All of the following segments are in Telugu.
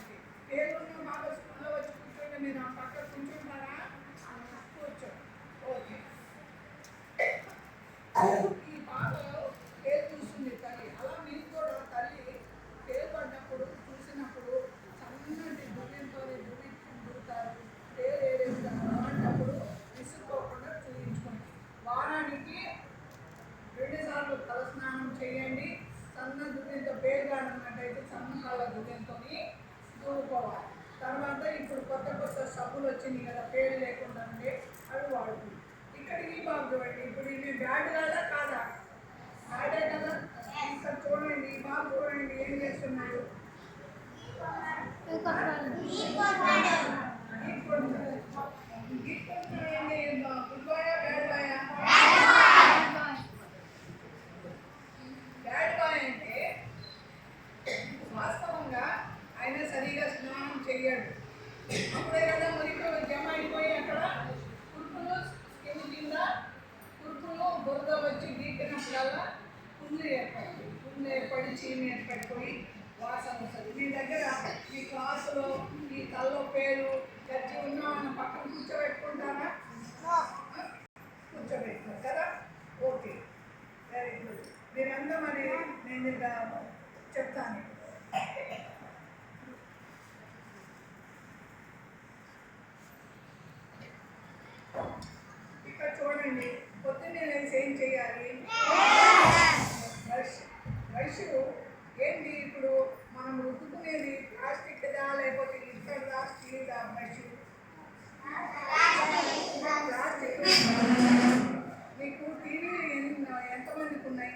మనకి పేరున్న స్కూల్లో వచ్చి కూర్చోండి ఆ పక్క కూర్చుంటారా? అని ఓకే. ఈ పాపలో పేరు చూస్తుంది తల్లి. అలా మీరు తల్లి పేరు పడ్డప్పుడు చూసినప్పుడు సన్నటి గుర్రెంతో గురి గురుతారు పేరు ఏదైతే అలాంటప్పుడు చూపించుకోండి వారానికి రెండుసార్లు తలస్నానం చేయండి. సన్న గుర్రెంతో పేరు కాడన్నట్టయితే సన్న కాళ్ళ ఊరుకోవాలి తర్వాత ఇప్పుడు కొత్త కొత్త సబ్బులు వచ్చినాయి కదా పేరు లేకుండా గీకినప్పుడల్లా పుండ్లు ఏర్పడుతుంది పుండ్లు ఏర్పడి చీమ ఏర్పడిపోయి వాసన వస్తుంది. మీ దగ్గర మీ క్లాసులో ఈ పేరు గజ్జి ఉన్న వాళ్ళని పక్కన కూర్చోబెట్టుకుంటారా? కూర్చోబెట్టుకోరు కదా? ఓకే. వెరీ గుడ్ మీరంతా మరి నేను చెప్తాను. ఇక్కడ చూడండి. మీకు ఎంతమందికి ఉన్నాయి?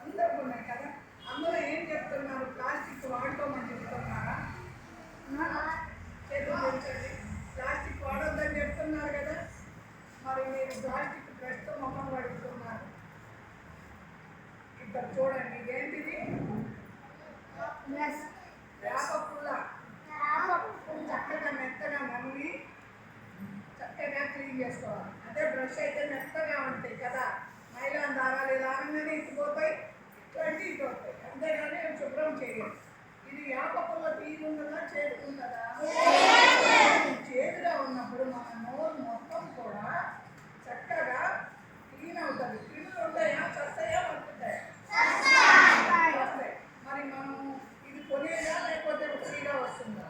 అందరికి ఉన్నాయి కదా? అందులో ఏం చెప్తున్నారు? ప్లాస్టిక్ వాడుకోమని చెప్తున్నారా? చేతులు పెంచండి ప్లాస్టిక్ వాడొద్దని చెప్తున్నారు కదా? మరి మీరు ప్లాస్టిక్ మొహం ఇక్కడ చూడండి ఏంటిది? వేప పుల్ల చక్కగా మెత్తగా నమ్మి చక్కగా క్లీన్ చేసుకోవాలి అదే బ్రష్ అయితే మెత్తగా ఉంటాయి కదా మైలా దారాలు ఇలా అనగానే ఇచ్చిపోతాయి ఇటువంటి ఇటు వస్తాయి అంతేగాని శుభ్రం చేయాలి ఇది పుల్ల తీరున్నదా చేతున్నదా చేదుగా ఉన్నప్పుడు మన నోరు మొత్తం కూడా చక్కగా క్లీన్ అవుతుంది. క్రిములు ఉంటాయా? చస్తాయా? పడుతుంటాయా వస్తాయి. మరి మనం ఇది కొనేదా లేకపోతే ఫ్రీగా వస్తుందా?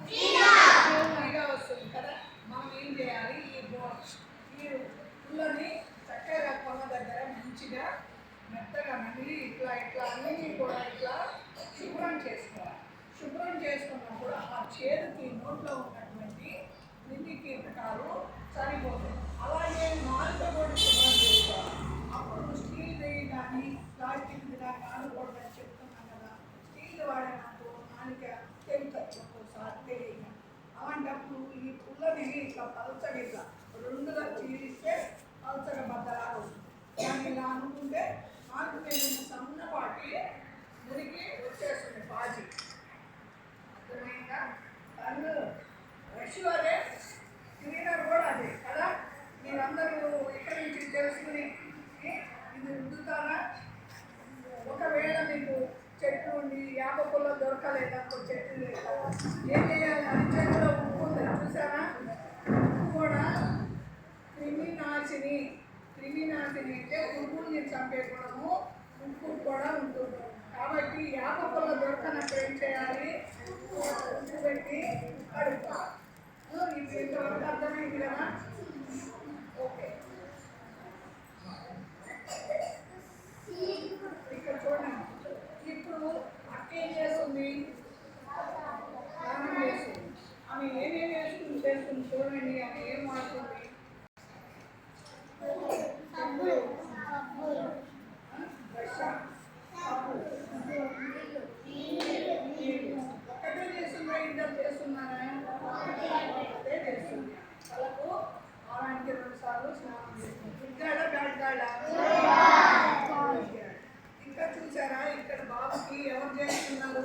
ఫ్రీగా వస్తుంది కదా. మనం ఏం చేయాలి? ఈ పుల్లని చక్కగా కొన్న దగ్గర మంచిగా మెత్తగా నమిలి ఇట్లా ఇట్లా అన్నీ కూడా ఇట్లా శుభ్రం శుభ్రం చేసుకున్నప్పుడు ఆ చేదుకి నోట్లో ఉన్నటువంటి నిండి కీటకాలు సరిపోతాయి అలాగే నాలుక కూడా శుభ్రం చేసుకోవాలి అప్పుడు స్టీల్ కానీ ప్లాస్టిక్ కానీ ఆడకూడదని చెప్తున్నాం కదా స్టీల్ వాడినప్పుడు నాలుక తెలుస్తుంది ఒక్కోసారి తెలియక అలాంటప్పుడు ఈ పుల్లని ఇట్లా పలచగా ఇట్లా రెండుగా చీలిస్తే పలచగా బద్దలాగా వస్తుంది దాన్ని ఇలా అనుకుంటే నాకు నేను సన్నపాటి మురికి వచ్చేస్తుంది బాజీ అర్థమైందా కన్ను బ్రష్ అదే క్లీనర్ కూడా అదే కదా మీరందరూ ఇక్కడి నుంచి తెలుసుకుని ఏ, ఇది రుద్దుతారా ఒకవేళ మీకు చెట్టు ఉండి దొరకలేదు పుల్ల చెట్టు లేదు. ఏం చేయాలి? అది చేతిలో ఉప్పు ఉంది చూసారా ఉప్పు కూడా క్రిమినాశిని క్రిమినాశిని అంటే పురుగుల్ని చంపే గుణము ఉప్పు కూడా ఉంటుంది. కాబట్టి యాప దొరకనప్పుడు ఏం చేయాలి? ఉప్పు పెట్టి కడుక్కోవాలి. ఇది ఇంతవరకు అర్థమైంది కదా? ఓకే. ఇక్కడ చూడండి. ఇప్పుడు అక్క ఏం చేస్తుంది? స్నానం చేస్తుంది. ఆమె ఏమేమి వేసుకుని చేస్తుంది చూడండి ఆమె ఏం వాడుతుంది? ఒక్కటే చేస్తుందా? ఇద్దరు చేస్తున్నారా? అదే చేస్తుంది? వాళ్ళకు వారానికి రెండు సార్లు స్నానం చేస్తుంది. గుడ్డాడా గాడ్గాడా ఇంకా చూసారా ఇక్కడ బాబుకి ఎవరు చేస్తున్నారు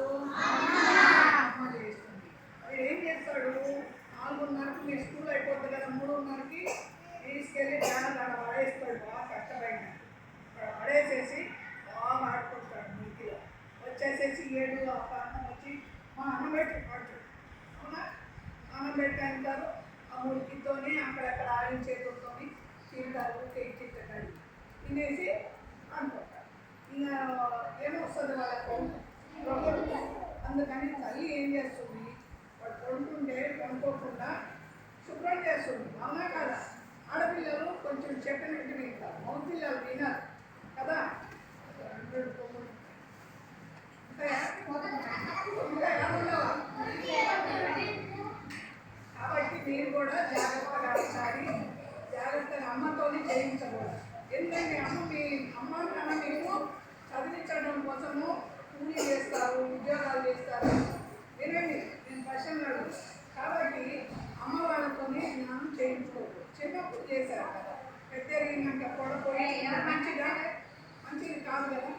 అమ్మ చేస్తుంది మరి ఏం చేస్తాడు నాలుగున్నరకి మీ స్కూల్ అయిపోతుంది మనకి తీసుకెళ్ళి బ్యాగ్ ఆడ పడేస్తాడు బాగా కష్టపడిన అక్కడ పడేసేసి బాగా ఆడుకుంటాడు నీటిలో వచ్చేసేసి ఏడు ఆ ప్రాంతం వచ్చి మా అన్నం పెట్టి ఆడుతాడు అవునా? అన్నం పెట్టి అంటారు ఆ మురికితోని అక్కడక్కడ ఆడిన చేతులతోని తింటారు కేక్ తింటాడు తినేసి అనుకుంటారు ఇంకా ఏమొస్తుంది వాళ్ళకు అందుకని తల్లి ఏం చేస్తుంది? వాడు కొనుక్కుంటే కొనుక్కోకుండా శుభ్రం చేస్తుంది. అవునా కదా? ఆడపిల్లలు కొంచెం చెప్పినట్టు వింటారు మగ పిల్లలు వినరు. కదా? కాబట్టి మీరు కూడా జాగ్రత్తగా ఉండాలి. జాగ్రత్తగా అమ్మతోనే చేయించకూడదు. ఎందుకంటే అమ్మ మీ అమ్మ నాన్న మేము చదివించడం కోసము కూలీ చేస్తారు ఉద్యోగాలు చేస్తారు. చేశారు కదా. పెద్ద మంట పోయి మంచిగా మంచిది కాదు కదా.